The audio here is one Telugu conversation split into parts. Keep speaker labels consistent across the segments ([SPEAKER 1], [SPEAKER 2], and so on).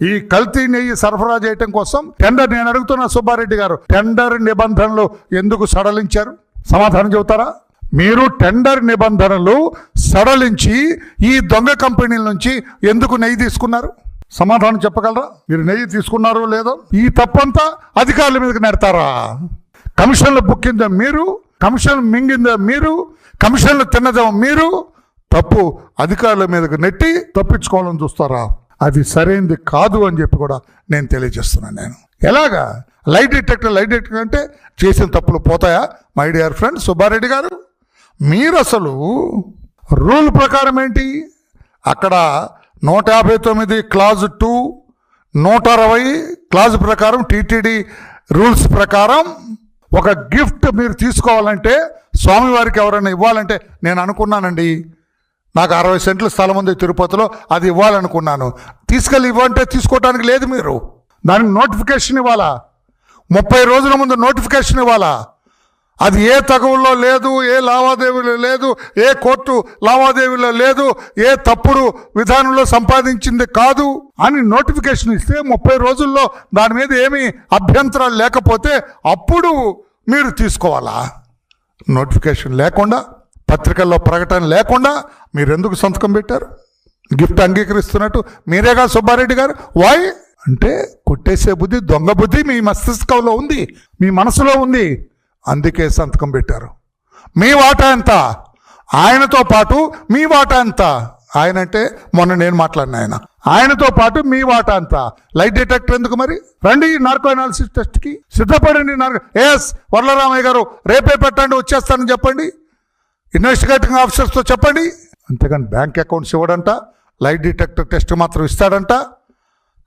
[SPEAKER 1] ఈ కల్తీ నెయ్యి సరఫరా చేయటం కోసం టెండర్ నేను అడుగుతున్నా సుబ్బారెడ్డి గారు. టెండర్ నిబంధనలు ఎందుకు సడలించారు? సమాధానం చెబుతారా? మీరు టెండర్ నిబంధనలు సడలించి ఈ దొంగ కంపెనీల నుంచి ఎందుకు నెయ్యి తీసుకున్నారు? సమాధానం చెప్పగలరా? మీరు నెయ్యి తీసుకున్నారో లేదో? ఈ తప్పంతా అధికారుల మీదకి నెడతారా? కమిషన్లు బుక్కిందా మీరు కమిషన్ మింగిందా మీరు కమిషన్లు తిన్నదా మీరు తప్పు అధికారుల మీదకి నెట్టి తప్పించుకోవాలని చూస్తారా? అది సరైనది కాదు అని చెప్పి కూడా నేను తెలియజేస్తున్నాను నేను. ఎలాగా? లైట్ డిటెక్టర్ లైట్ డిటెక్టర్ అంటే చేసిన తప్పులు పోతాయా? My dear friend Subbareddy garu మీరు అసలు రూల్ ప్రకారం ఏంటి? అక్కడ నూట యాభై తొమ్మిది క్లాజ్ టూ నూట అరవై క్లాజ్ ప్రకారం టీటీడీ రూల్స్ ప్రకారం ఒక గిఫ్ట్ మీరు తీసుకోవాలంటే స్వామివారికి ఎవరైనా ఇవ్వాలంటే నేను అనుకున్నానండి. నాకు అరవై సెంట్ల స్థలం ఉంది తిరుపతిలో అది ఇవ్వాలనుకున్నాను. తీసుకెళ్ళి ఇవ్వంటే తీసుకోవడానికి లేదు మీరు. దానికి నోటిఫికేషన్ ఇవ్వాలా? ముప్పై రోజుల ముందు నోటిఫికేషన్ ఇవ్వాలా? అది ఏ తగవుల్లో లేదు ఏ లావాదేవీలో లేదు ఏ కోర్టు లావాదేవీలో లేదు ఏ తప్పుడు విధానంలో సంపాదించింది కాదు అని నోటిఫికేషన్ ఇస్తే ముప్పై రోజుల్లో దాని మీద ఏమీ అభ్యంతరాలు లేకపోతే అప్పుడు మీరు తీసుకోవాలా? నోటిఫికేషన్ లేకుండా పత్రికల్లో ప్రకటన లేకుండా మీరెందుకు సంతకం పెట్టారు? గిఫ్ట్ అంగీకరిస్తున్నట్టు మీరేగా సుబ్బారెడ్డి గారు? వాయ్ అంటే కొట్టేసే బుద్ధి దొంగ బుద్ధి మీ మస్తిష్కంలో ఉంది మీ మనసులో ఉంది. అందుకే సంతకం పెట్టారు. మీ వాటా ఎంత? ఆయనతో పాటు మీ వాటా ఎంత? ఆయన అంటే మొన్న నేను మాట్లాడిన ఆయన. ఆయనతో పాటు మీ వాటా ఎంత? లైట్ డిటెక్టర్ ఎందుకు మరి? రండి నార్కో అనాలిసిస్ టెస్ట్కి సిద్ధపడండి ఎస్ వరలరామయ్య గారు రేపే పెట్టండి వచ్చేస్తానని చెప్పండి. ఇన్వెస్టిగేటింగ్ ఆఫీసర్స్తో చెప్పండి. అంతేగాని బ్యాంక్ అకౌంట్స్ ఇవ్వడంట లైట్ డిటెక్టర్ టెస్ట్ మాత్రం ఇస్తాడంట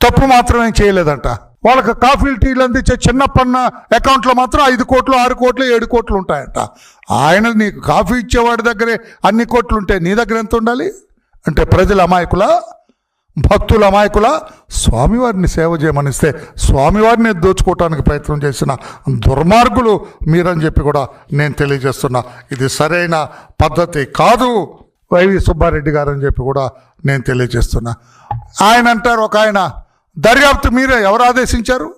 [SPEAKER 1] తప్పు మాత్రం ఏం చేయలేదంట. వాళ్ళకి కాఫీలు టీలు అందించే చిన్నప్పన్న అకౌంట్లో మాత్రం ఐదు కోట్లు ఆరు కోట్లు ఏడు కోట్లు ఉంటాయంట. ఆయన నీకు కాఫీ ఇచ్చేవాడి దగ్గరే అన్ని కోట్లు ఉంటాయి నీ దగ్గర ఎంత ఉండాలి? అంటే ప్రజల అమాయకుల? భక్తుల అమాయకుల? స్వామివారిని సేవ చేయమనిస్తే స్వామివారిని దోచుకోవటానికి ప్రయత్నం చేసిన దుర్మార్గులు మీరని చెప్పి కూడా నేను తెలియజేస్తున్నా. ఇది సరైన పద్ధతి కాదు. వైవి సుబ్బారెడ్డి గారు అని చెప్పి కూడా నేను తెలియజేస్తున్నా. ఆయన అంటారు ఒక ఆయన దర్యాప్తు మీరే ఎవరు ఆదేశించారు?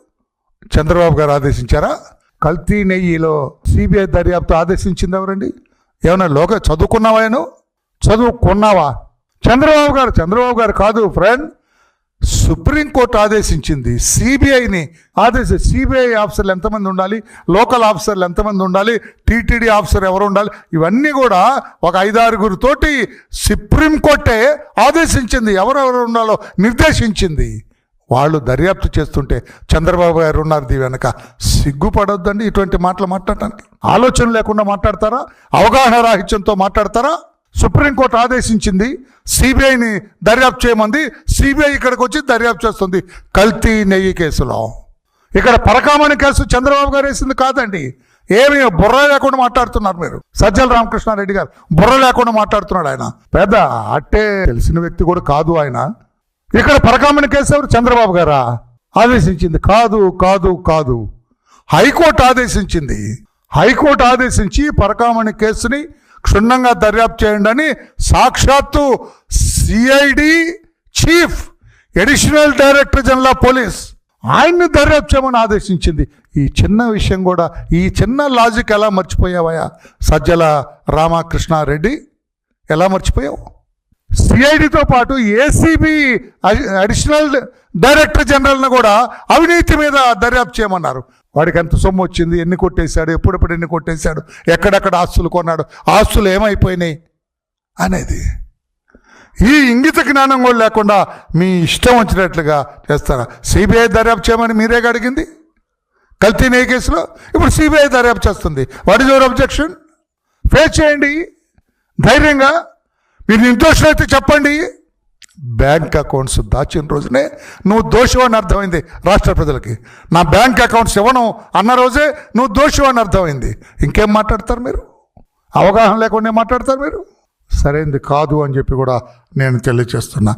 [SPEAKER 1] చంద్రబాబు గారు ఆదేశించారా? కల్తీ నెయ్యిలో సిబిఐ దర్యాప్తు ఆదేశించింది ఎవరండి? ఏమన్నా లోక చదువుకున్నావా నేను? చదువుకున్నావా? చంద్రబాబు గారు చంద్రబాబు గారు కాదు ఫ్రెండ్ సుప్రీంకోర్టు ఆదేశించింది. సిబిఐని ఆదేశ సిబిఐ ఆఫీసర్లు ఎంతమంది ఉండాలి? లోకల్ ఆఫీసర్లు ఎంతమంది ఉండాలి? టీటీడీ ఆఫీసర్ ఎవరు ఉండాలి? ఇవన్నీ కూడా ఒక ఐదారుగురితోటి సుప్రీంకోర్టే ఆదేశించింది. ఎవరెవరు ఉండాలో నిర్దేశించింది. వాళ్ళు దర్యాప్తు చేస్తుంటే చంద్రబాబు గారు ఉన్నారు దీ వెనక. సిగ్గుపడొద్దండి ఇటువంటి మాటలు మాట్లాడటానికి. ఆలోచన లేకుండా మాట్లాడతారా? అవగాహన రాహిత్యంతో మాట్లాడతారా? సుప్రీంకోర్టు ఆదేశించింది సిబిఐని దర్యాప్తు చేయమంది సిబిఐ ఇక్కడికి వచ్చి దర్యాప్తు చేస్తుంది. కల్తీ నెయ్యి కేసులో. ఇక్కడ పరకామణి కేసు చంద్రబాబు గారు వేసింది కాదండి. ఏమి బుర్ర లేకుండా మాట్లాడుతున్నారు మీరు. సజ్జల రామకృష్ణారెడ్డి గారు బుర్ర లేకుండా మాట్లాడుతున్నాడు ఆయన. పెద్ద అట్టే తెలిసిన వ్యక్తి కూడా కాదు ఆయన. ఇక్కడ పరకామణి కేసు ఎవరు? చంద్రబాబు గారా? ఆదేశించింది. కాదు కాదు కాదు. హైకోర్టు ఆదేశించింది. హైకోర్టు ఆదేశించి పరకామణి కేసుని క్షుణ్ణంగా దర్యాప్తు చేయండి అని సాక్షాత్తు CID chief additional director general of police ఆయన్ని దర్యాప్తు చేయమని ఆదేశించింది. ఈ చిన్న విషయం కూడా ఈ చిన్న లాజిక్ ఎలా మర్చిపోయావయ్యా? సజ్జల రామకృష్ణారెడ్డి ఎలా మర్చిపోయావు? సిఐడితో పాటు ఏసీబీ అడిషనల్ డైరెక్టర్ జనరల్ని కూడా అవినీతి మీద దర్యాప్తు చేయమన్నారు. వాడికి ఎంత సొమ్ము వచ్చింది? ఎన్ని కొట్టేశాడు? ఎప్పుడెప్పుడు ఎన్ని కొట్టేశాడు? ఎక్కడెక్కడ ఆస్తులు కొన్నాడు? ఆస్తులు ఏమైపోయినాయి? అనేది. ఈ ఇంగిత జ్ఞానం కూడా లేకుండా మీ ఇష్టం వచ్చినట్లుగా చేస్తారా? సిబిఐ దర్యాప్తు చేయమని మీరే అడిగింది? కల్తీ నెయ్యి కేసులో? ఇప్పుడు సిబిఐ దర్యాప్తు చేస్తుంది. What is your objection? Face చేయండి. ధైర్యంగా. మీరు నిర్దోషులైతే చెప్పండి. బ్యాంక్ అకౌంట్స్ దాచిన రోజునే నువ్వు దోషం అని అర్థమైంది రాష్ట్ర ప్రజలకి. నా బ్యాంక్ అకౌంట్స్ ఇవ్వను అన్న రోజే నువ్వు దోషం అని అర్థమైంది. ఇంకేం మాట్లాడతారు మీరు? అవగాహన లేకుండా మాట్లాడతారు మీరు? సరైనది కాదు అని చెప్పి కూడా నేను తెలియచేస్తున్నా.